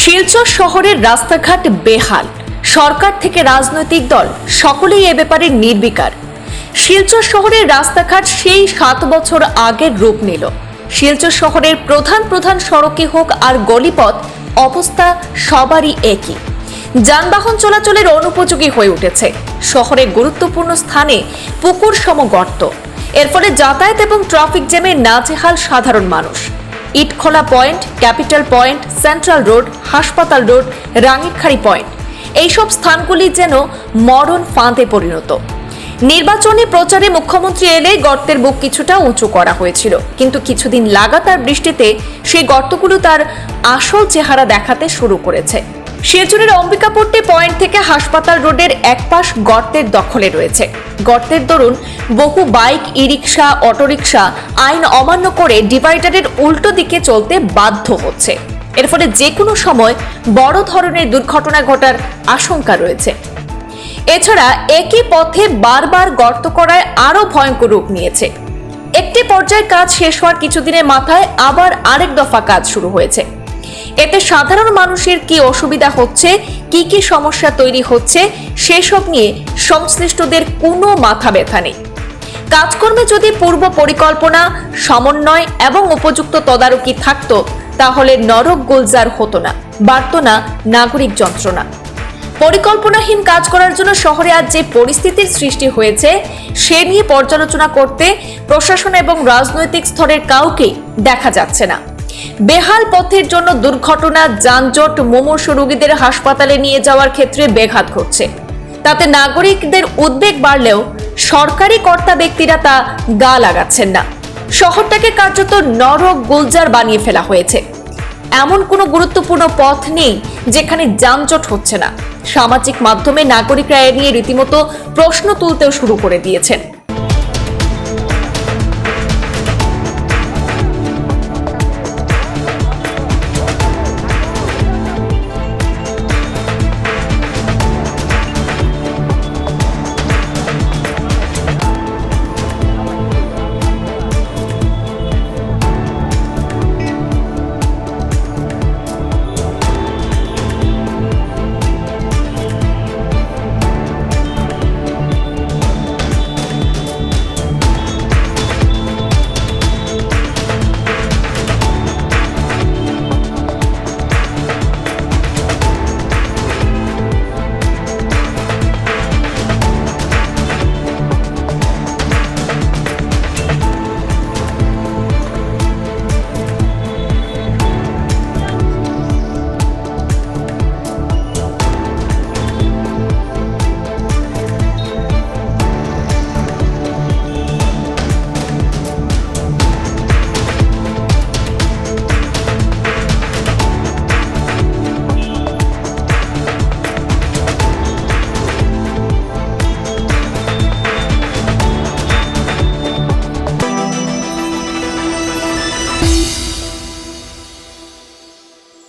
শিলচর শহরের রাস্তাঘাট বেহাল। সরকার থেকে রাজনৈতিক দল, সকলেই এ ব্যাপারে নির্বিকার। শিলচর শহরের রাস্তাঘাট সেই সাত বছর আগের রূপ নিল। শিলচর শহরের প্রধান প্রধান সড়কে হোক আর গলিপথ, অবস্থা সবারই একই। যানবাহন চলাচলের অনুপযোগী হয়ে উঠেছে। শহরের গুরুত্বপূর্ণ স্থানে পুকুর সম গর্ত এর ফলে যাতায়াত এবং ট্রাফিক জ্যামে নাজেহাল সাধারণ মানুষ। Itkhola point, capital point, central road, হাসপাতাল রোড রাঙিরখাড়ি পয়েন্ট। এইসব স্থানগুলি যেন মরণ ফাঁদে পরিণত। নির্বাচনী প্রচারে মুখ্যমন্ত্রী এলে গর্তের বুক কিছুটা উঁচু করা হয়েছিল। কিন্তু কিছুদিন লাগাতার বৃষ্টিতে সেই গর্তগুলো তার আসল চেহারা দেখাতে শুরু করেছে। শিলচরের অম্বিকাপট্টি পয়েন্ট থেকে হাসপাতাল রোডের এক পাশ গর্তের দখলে রয়েছে। গর্তের দরুন বহু বাইক ই রিক্সা অটোরিকশা আইন অমান্য করে ডিভাইডারের উল্টো দিকে চলতে বাধ্য হচ্ছে। এর ফলে যে কোনো সময় বড় ধরনের দুর্ঘটনা ঘটার আশঙ্কা রয়েছে। এছাড়া একই পথে বারবার গর্ত করায় আরও ভয়ঙ্কর রূপ নিয়েছে। একটি পর্যায়ে কাজ শেষ হওয়ার কিছুদিনের মাথায় আবার আরেক দফা কাজ শুরু হয়েছে। এতে সাধারণ মানুষের কি অসুবিধা হচ্ছে, কি কি সমস্যা তৈরি হচ্ছে, সেসব নিয়ে সংশ্লিষ্টদের কোনো মাথা ব্যথা নেই। কাজকর্মে যদি পূর্ব পরিকল্পনা, সমন্বয় এবং উপযুক্ত তদারকি থাকত, তাহলে নরক গুলজার হতো না। বাড়ত না নাগরিক যন্ত্রণা। পরিকল্পনাহীন কাজ করার জন্য শহরে আজ যে পরিস্থিতির সৃষ্টি হয়েছে, সে নিয়ে পর্যালোচনা করতে প্রশাসন এবং রাজনৈতিক স্তরের কাউকেই দেখা যাচ্ছে না। বেহাল পথের জন্য দুর্ঘটনা, যানজট, মুমূর্ষু রোগীদের হাসপাতালে নিয়ে যাওয়ার ক্ষেত্রে ব্যাঘাত ঘটছে। তাতে নাগরিকদের উদ্বেগ বাড়লেও সরকারি কর্তা ব্যক্তিরা তা গা লাগাচ্ছেন না। শহরটাকে কার্যত নরক গুলজার বানিয়ে ফেলা হয়েছে। এমন কোনো গুরুত্বপূর্ণ পথ নেই যেখানে যানজট হচ্ছে না। সামাজিক মাধ্যমে নাগরিকরা এ নিয়ে রীতিমতো প্রশ্ন তুলতেও শুরু করে দিয়েছেন।